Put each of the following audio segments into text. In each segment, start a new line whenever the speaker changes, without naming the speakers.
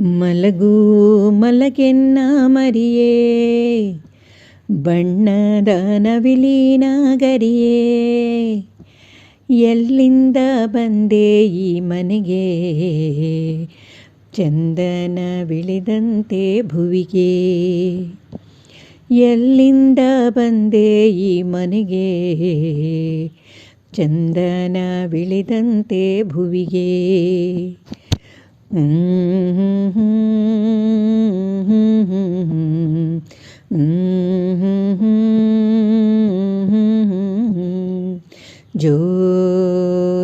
ಮಲಗು ಮಲಗೆನ್ನ ಮರಿಯೇ, ಬಣ್ಣದ ನವಿಲಿನ ಗರಿಯೇ ಎಲ್ಲಿಂದ ಬಂದೆ ಈ ಮನೆಗೆ? ಚಂದನ ಬಿಳಿದಂತೆ ಭುವಿಗೆ. ಎಲ್ಲಿಂದ ಬಂದೆ ಈ ಮನೆಗೆ? ಚಂದನ ಬಿಳಿದಂತೆ ಭುವಿಗೆ. ಜೋ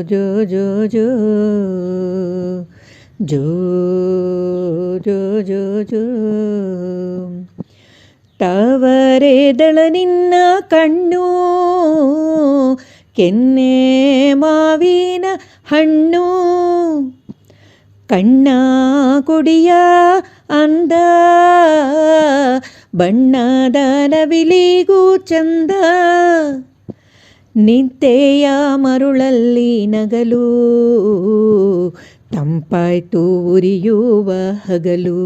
ಜೋ ಜೋ ಜೋ ಜೋ ಜೋ ಜೋ ಜೋ ತವರೆದಳ ನಿನ್ನ ಕಣ್ಣು ಕೆನ್ನೆ ಮಾವಿನ ಹಣ್ಣು ಕಣ್ಣ ಕುಡಿಯ ಅಂದ ಬಣ್ಣದ ನವಿಲಿಗೂ ಚಂದ. ನಿದ್ದೆಯ ಮರುಳಲ್ಲಿ ನಗಲು, ತಂಪಾಯ್ತು ಉರಿಯುವ ಹಗಲು.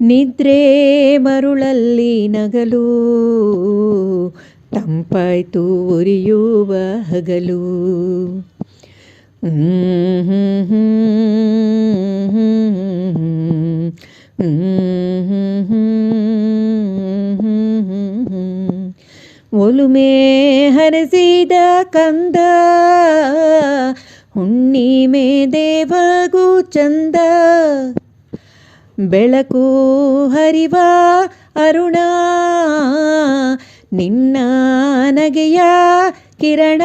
ನಿದ್ರೆ ಮರುಳಲ್ಲಿ ನಗಲು, ತಂಪಾಯ್ತು ಉರಿಯುವ ಹಗಲು. ಒಲುಮೆ ಹರಸಿದ ಕಂದ ಹುಣ್ಣಿಮೆ ದೇವಗೂ ಚಂದ. ಬೆಳಕು ಹರಿವ ಅರುಣ, ನಿನ್ನ ನಗೆಯ ಕಿರಣ.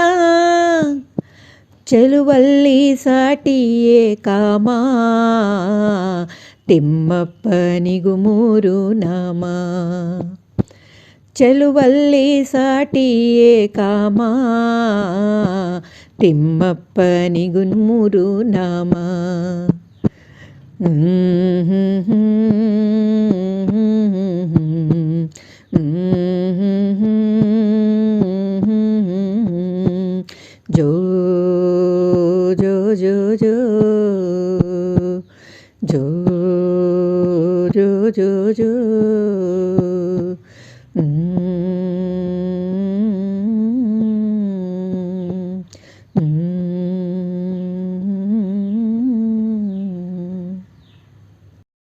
ಚೆಲುವಲ್ಲಿ ಸಾಟಿಯೇ ಕಾಮ, ತಿಮ್ಮಪ್ಪನಿಗು ಮೂರು ನಾಮ. చెలువల్లి సాటి కామా. తిమ్మప్ప నిగున్మురు నామా. జో జో జో జో.